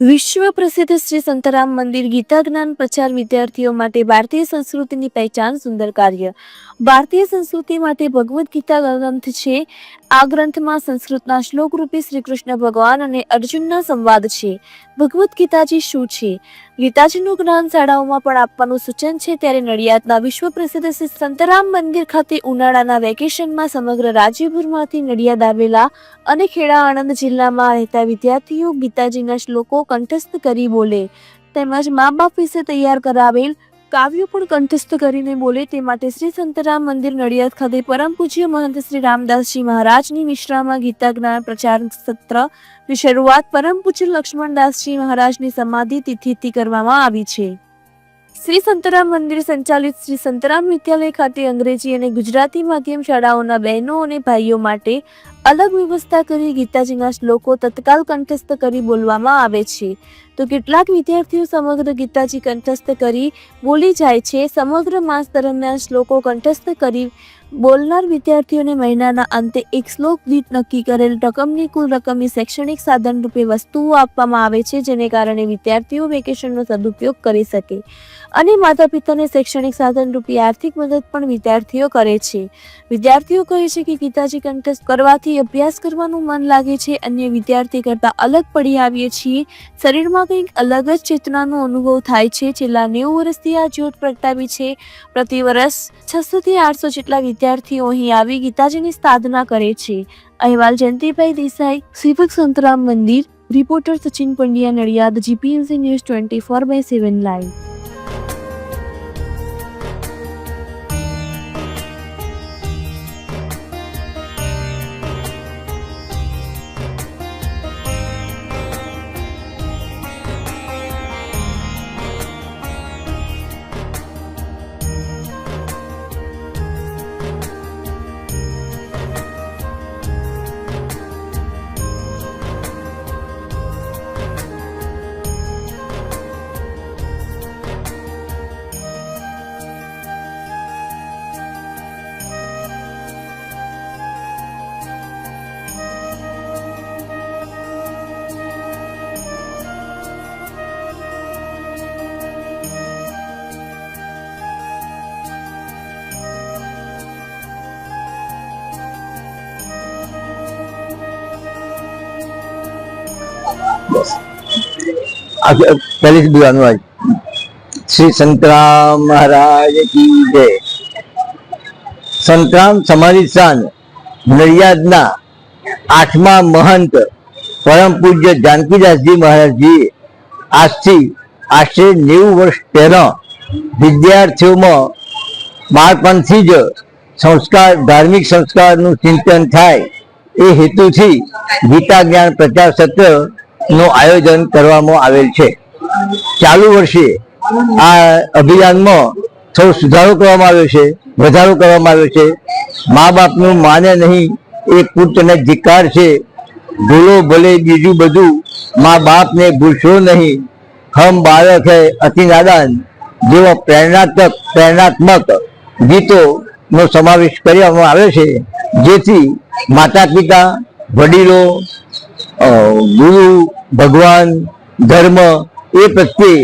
વિશ્વ પ્રસિદ્ધ શ્રી સંતરામ મંદિર ગીતા જ્ઞાન પ્રચાર વિદ્યાર્થીઓ માટે ભારતીય સંસ્કૃતિની પહેચાન સુંદર કાર્ય. ભારતીય સંસ્કૃતિ માટે ભગવદ્ ગીતા ગ્રંથ છે. આ ગ્રંથમાં સંસ્કૃતના શ્લોક રૂપે શ્રી કૃષ્ણ ભગવાન અને અર્જુનના સંવાદ છે. ભગવદ્ ગીતાજી શું છે? ગીતાજીનું જ્ઞાન શાળાઓમાં પણ આપવાનું સૂચન છે. ત્યારે નડિયાદના વિશ્વ પ્રસિદ્ધ શ્રી સંતરામ મંદિર ખાતે ઉનાળાના વેકેશનમાં સમગ્ર રાજ્યભરમાંથી નડિયાદ આવેલા અને ખેડા આણંદ જિલ્લામાં રહેતા વિદ્યાર્થીઓ ગીતાજીના શ્લોકો કંઠસ્થ કરી બોલે. તેમજ મા બાપ વિશે તૈયાર કરાવેલ કાવ્યો પણ કંઠસ્થ કરીને બોલે. તે માટે શ્રી સંતરામ મંદિર નડિયાદ ખાતે પરમ પૂજ્ય મહંત શ્રી રામદાસજી મહારાજની મિશ્રામાં ગીતા જ્ઞાન પ્રચાર સત્રની શરૂઆત પરમ પૂજ્ય લક્ષ્મણદાસજી મહારાજની સમાધિ તિથિથી કરવામાં આવી છે. શ્રી સંતરામ મંદિર સંચાલિત શ્રી સંતરામ વિદ્યાલય ખાતે અંગ્રેજી અને ગુજરાતી માધ્યમ શાળાઓના બહેનો અને ભાઈઓ માટે અલગ વ્યવસ્થા કરી ગીતાજીના શ્લોકો તત્કાલ કંઠસ્થ કરી બોલવામાં આવે છે. તો કેટલાક વિદ્યાર્થીઓ સમગ્ર ગીતાજી કંઠસ્થ કરી બોલી જાય છે. સમગ્ર માસ દરમિયાન શ્લોકો કંઠસ્થ કરી બોલનાર વિદ્યાર્થીઓને મહિનાના અંતે એક શ્લોક દીઠ નક્કી કરેલ રકમની કુલ રકમની શૈક્ષણિક સાધન રૂપે વસ્તુઓ આપવામાં આવે છે, જેને કારણે વિદ્યાર્થીઓ વેકેશનનો સદુપયોગ કરી શકે. અને માતા પિતાને શૈક્ષણિક સાધન રૂપી આર્થિક મદદ પણ વિદ્યાર્થીઓ કરે છે. વિદ્યાર્થીઓ કહે છે કે ગીતાજી કંઠસ્થ કરવાથી અભ્યાસ કરવાનું મન લાગે છે, અન્ય વિદ્યાર્થી કરતાં અલગ પડી આવીએ છીએ. શરીરમાં કંઈક અલગ જ ચેતનાનો અનુભવ થાય છે. છેલ્લા નેવું વર્ષથી આ જ્યોત પ્રગટાવી છે. પ્રતિ વર્ષ છસોથી આઠસો જેટલા વિદ્યાર્થીઓ અહીં આવી ગીતાજીની સાધના કરે છે. અહેવાલ જયંતિભાઈ દેસાઈ શિવક સંતરામ મંદિર, reporter Sachin Pandya Nadiad, GPMC news twenty four by seven live. પહેલી જ આજ. શ્રી સંતરામ મહારાજ કી જય. સંતરામ સમાધિ સાન નડિયાદના આઠમા મહંત પરમ પૂજ્ય જાનકીદાસજી મહારાજજી. આજથી આશરે નેવું વર્ષ પહેલા વિદ્યાર્થીઓમાં બાળપણથી જ સંસ્કાર, ધાર્મિક સંસ્કારનું ચિંતન થાય એ હેતુથી ગીતા જ્ઞાન પ્રચાર સત્ર નું આયોજન કરવામાં આવેલ છે. ચાલુ વર્ષે આ અભિયાનમાં થોડો સુધારો કરવામાં આવ્યો છે, વધારો કરવામાં આવ્યો છે. મા બાપનું માને નહીં, એ પુત્રને ધિકાર છે. ભૂલો ભલે બીજું બધું, મા બાપને ભૂલશો નહીં. હમ બાળક હૈ અતિ નાદાન જેવા પ્રેરણાત્મક પ્રેરણાત્મક ગીતોનો સમાવેશ કરવામાં આવે છે. જેથી માતા પિતા વડીલો ગુરુ, ભગવાન, ધર્મ એ પ્રત્યે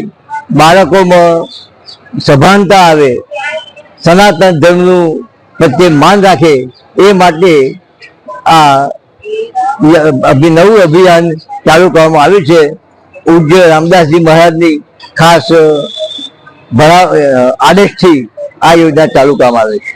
બાળકોમાં સભાનતા આવે, સનાતન ધર્મનું પ્રત્યે માન રાખે, એ માટે આ નવું અભિયાન ચાલુ કરવામાં આવ્યું છે. પૂજ્ય રામદાસજી મહારાજની ખાસ આદેશથી આ યોજના ચાલુ કરવામાં આવે છે.